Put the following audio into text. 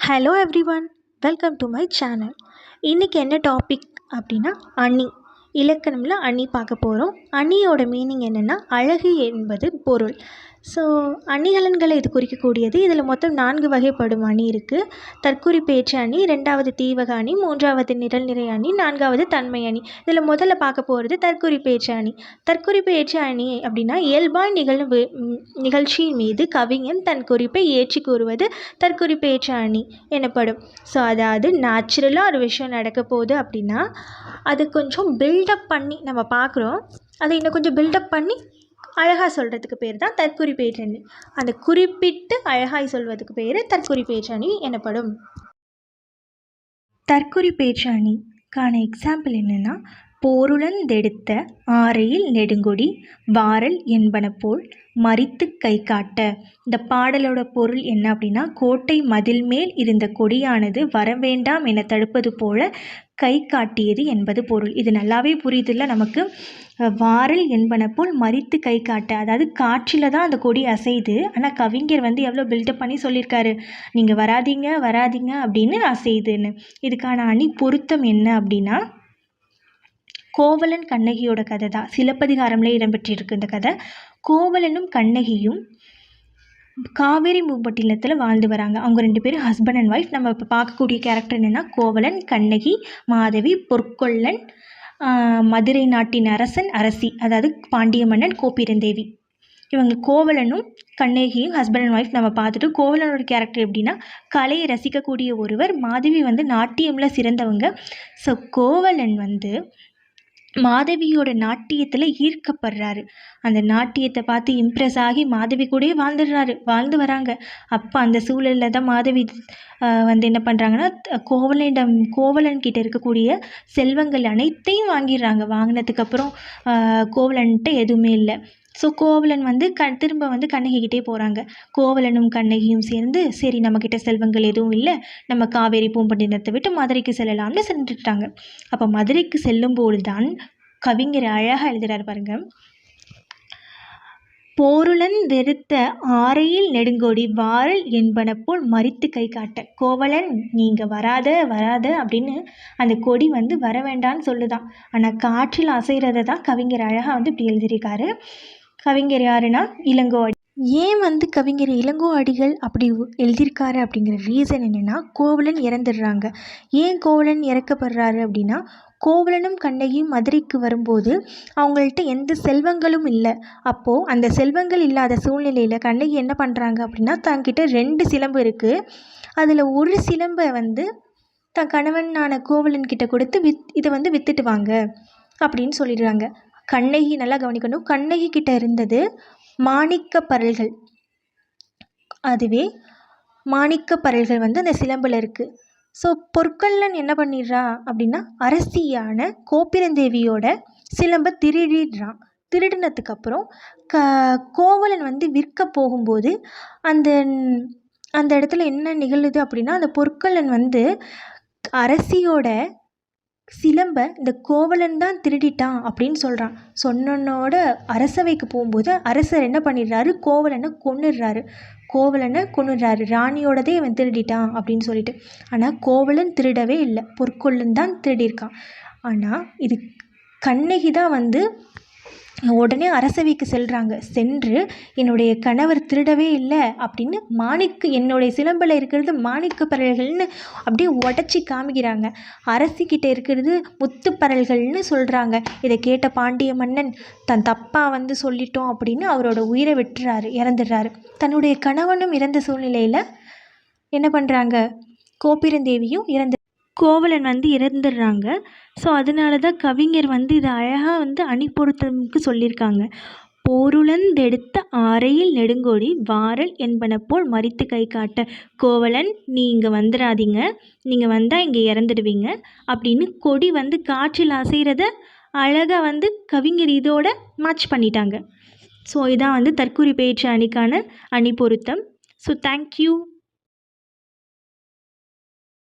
Hello everyone welcome to my channel இன்றைக்கி என்ன topic அப்படின்னா அணி. இலக்கணமில் அணி பார்க்க போகிறோம் அணியோட மீனிங் என்னென்னா அழகு என்பது பொருள். ஸோ அணிகலன்களை இது குறிக்கக்கூடியது. இதில் மொத்தம் நான்கு வகைப்படும் அணி இருக்குது தற்குறிப்பேற்று அணி ரெண்டாவது தீவக அணி மூன்றாவது நிரல்நிறை அணி நான்காவது தன்மை அணி. இதில் முதல்ல பார்க்க போகிறது தற்குறிப்பேற்று அணி. தற்குறி பேச்சு அணி அப்படின்னா இயல்பாய் நிகழ்வு நிகழ்ச்சியின் மீது கவிஞன் தன் குறிப்பை ஏற்றி கூறுவது தற்குறிப்பேற்று அணி எனப்படும். ஸோ அதாவது நேச்சுரலாக ஒரு விஷயம் நடக்க போகுது அப்படின்னா அது கொஞ்சம் பில்டப் பண்ணி நம்ம பார்க்குறோம். அதை இன்னும் கொஞ்சம் பில்டப் பண்ணி அழகாக சொல்கிறதுக்கு பேர் தான் தற்குறி பேச்சணி அந்த குறிப்பிட்டு அழகாய் சொல்வதுக்கு பேர் தற்குறிப்பேற்று அணி எனப்படும். தற்குறிப்பேற்று பேச்சாணிக்கான எக்ஸாம்பிள் என்னென்னா போருளந்தெடுத்த ஆரையில் நெடுங்கொடி வாரல் என்பன போல் மறித்து கை காட்ட இந்த பாடலோட பொருள் என்ன அப்படின்னா கோட்டை மதில் மேல் இருந்த கொடியானது வரவேண்டாம் என தடுப்பது போல கை காட்டியது என்பது பொருள். இது நல்லாவே புரியுதுல்ல நமக்கு? வாரல் என்பன போல் மறித்து கை காட்ட அதாவது காற்றில் தான் அந்த கொடி அசையுது. ஆனால் கவிஞர் வந்து எவ்வளோ பில்டப் பண்ணி சொல்லியிருக்காரு. நீங்கள் வராதீங்க வராதீங்க அப்படின்னு அசையுதுன்னு. இதுக்கான அணி பொருத்தம் என்ன அப்படின்னா கோவலன் கண்ணகியோட கதை தான் சிலப்பதிகாரம்ல இடம்பெற்றிருக்கு இந்த கதை. கோவலனும் கண்ணகியும் காவேரி பூம்பட்டினத்தில் வாழ்ந்து வராங்க. அவங்க ரெண்டு பேரும் ஹஸ்பண்ட் அண்ட் ஒய்ஃப் நம்ம இப்போ பார்க்கக்கூடிய கேரக்டர் என்னென்னா கோவலன் கண்ணகி மாதவி பொற்கொல்லன் மதுரை நாட்டின் அரசன் அரசி அதாவது பாண்டிய மன்னன் கோபிரந்தேவி இவங்க கோவலனும் கண்ணகியும் ஹஸ்பண்ட் அண்ட் ஒய்ஃப் நம்ம பார்த்துட்டு கோவலனோட கேரக்டர் எப்படின்னா கலையை ரசிக்கக்கூடிய ஒருவர். மாதவி வந்து நாட்டியமில் சிறந்தவங்க. ஸோ கோவலன் வந்து மாதவியோட நாட்டியத்தில் ஈர்க்கப்படுறாரு. அந்த நாட்டியத்தை பார்த்து இம்ப்ரெஸ் ஆகி மாதவி கூடயே வாழ்ந்துடுறாரு. வாழ்ந்து வராங்க. அப்போ அந்த சூழலில் தான் மாதவி வந்து என்ன பண்ணுறாங்கன்னா கோவலனிடம் கோவலன் கிட்ட இருக்கக்கூடிய செல்வங்கள் அனைத்தையும் வாங்கிடுறாங்க. வாங்கினதுக்கப்புறம் கோவலன்ட்ட எதுவுமே இல்லை. ஸோ கோவலன் வந்து க திரும்ப வந்து கண்ணகிக்கிட்டே போகிறாங்க கோவலனும் கண்ணகியும் சேர்ந்து சரி நம்மக்கிட்ட செல்வங்கள் எதுவும் இல்லை. நம்ம காவேரி பூம்பட்டினத்தை விட்டு மதுரைக்கு செல்லலாம்னு சென்றுட்டாங்க. அப்போ மதுரைக்கு செல்லும்போது தான் கவிஞர் அழகாக எழுதுகிறார் பாருங்க. போருளன் வெறுத்த ஆரையில் நெடுங்கொடி வாரல் என்பன போல் மறித்து கை காட்ட. கோவலன் நீங்கள் வராத வராத அப்படின்னு அந்த கொடி வந்து வர வேண்டாம்னு சொல்லுதான். ஆனால் காற்றில் அசைகிறத தான் கவிஞர் அழகாக வந்து இப்படி எழுதியிருக்காரு. கவிஞர் யாருன்னா இளங்கோ அடி. ஏன் வந்து கவிஞர் இளங்கோ அடிகள் அப்படி எழுதியிருக்காரு அப்படிங்கிற ரீசன் என்னென்னா கோவலன் இறந்துடுறாங்க. ஏன் கோவலன் இறக்கப்படுறாரு அப்படின்னா கோவலனும் கண்ணகியும் மதுரைக்கு வரும்போது அவங்கள்ட்ட எந்த செல்வங்களும் இல்லை. அப்போது அந்த செல்வங்கள் இல்லாத சூழ்நிலையில் கண்ணகி என்ன பண்ணுறாங்க அப்படின்னா தங்கிட்ட ரெண்டு சிலம்பு இருக்குது அதில் ஒரு சிலம்பை வந்து தன் கணவனான கோவலன் கிட்ட கொடுத்து வித் இதை வந்து வித்துட்டு வாங்க அப்படின்னு சொல்லிடுறாங்க. கண்ணகி நல்லா கவனிக்கணும். கண்ணகி கிட்ட இருந்தது மாணிக்க பரல்கள். அதுவே மாணிக்க பரல்கள் வந்து அந்த சிலம்பில் இருக்குது ஸோ பொற்கல்லன் என்ன பண்ணிடுறா அப்படின்னா அரசியான கோபிரந்தேவியோட சிலம்பை திருடிடுறான். திருடினதுக்கப்புறம் க கோவலன் வந்து விற்க போகும்போது அந்த அந்த இடத்துல என்ன நிகழுது அப்படின்னா அந்த பொற்கல்லன் வந்து அரசியோட சிலம்ப இந்த கோவலன் தான் திருடிட்டான் அப்படின்னு சொல்கிறான் சொன்னனோட அரசவைக்கு போகும்போது அரசர் என்ன பண்ணிடுறாரு? கோவலனை கொன்னுடுறாரு. கோவலனை கொன்னுடுறாரு. ராணியோடதே இவன் திருடிட்டான் அப்படின்னு சொல்லிட்டு. ஆனால் கோவலன் திருடவே இல்லை. பொற்கொள்ளன் தான் திருடியிருக்கான். ஆனால் இது கண்ணகி தான் வந்து உடனே அரசவைக்கு செல்கிறாங்க சென்று என்னுடைய கணவர் திருடவே இல்லை அப்படின்னு மாணிக்கு என்னுடைய சிலம்பில் இருக்கிறது மாணிக்க பரல்கள்னு அப்படியே உடச்சி காமிக்கிறாங்க. அரசிக்கிட்ட இருக்கிறது முத்து பரல்கள்னு சொல்கிறாங்க இதை கேட்ட பாண்டிய மன்னன் தன் தப்பாக வந்து சொல்லிட்டோம் அப்படின்னு அவரோட உயிரை விட்டுறாரு இறந்துடுறாரு. தன்னுடைய கணவனும் இறந்த சூழ்நிலையில் என்ன பண்ணுறாங்க கோபிரந்தேவியும் இறந்து கோவலன் வந்து இறந்துடுறாங்க. ஸோ அதனால தான் கவிஞர் வந்து இதை அழகாக வந்து அணி பொருத்தமுக்கு சொல்லியிருக்காங்க. போருளந்தெடுத்த ஆரையில் நெடுங்கொடி வாரல் என்பன போல் மறித்து கை காட்ட. கோவலன் நீங்கள் வந்துடாதீங்க. நீங்கள் வந்தால் இங்கே இறந்துடுவீங்க. அப்படின்னு கொடி வந்து காற்றில் அசைகிறத அழகாக வந்து கவிஞர் இதோட மேட்ச் பண்ணிட்டாங்க. ஸோ இதான் வந்து தற்குறி பேச்சு அணிக்கான அணி பொருத்தம் ஸோ தேங்க்யூ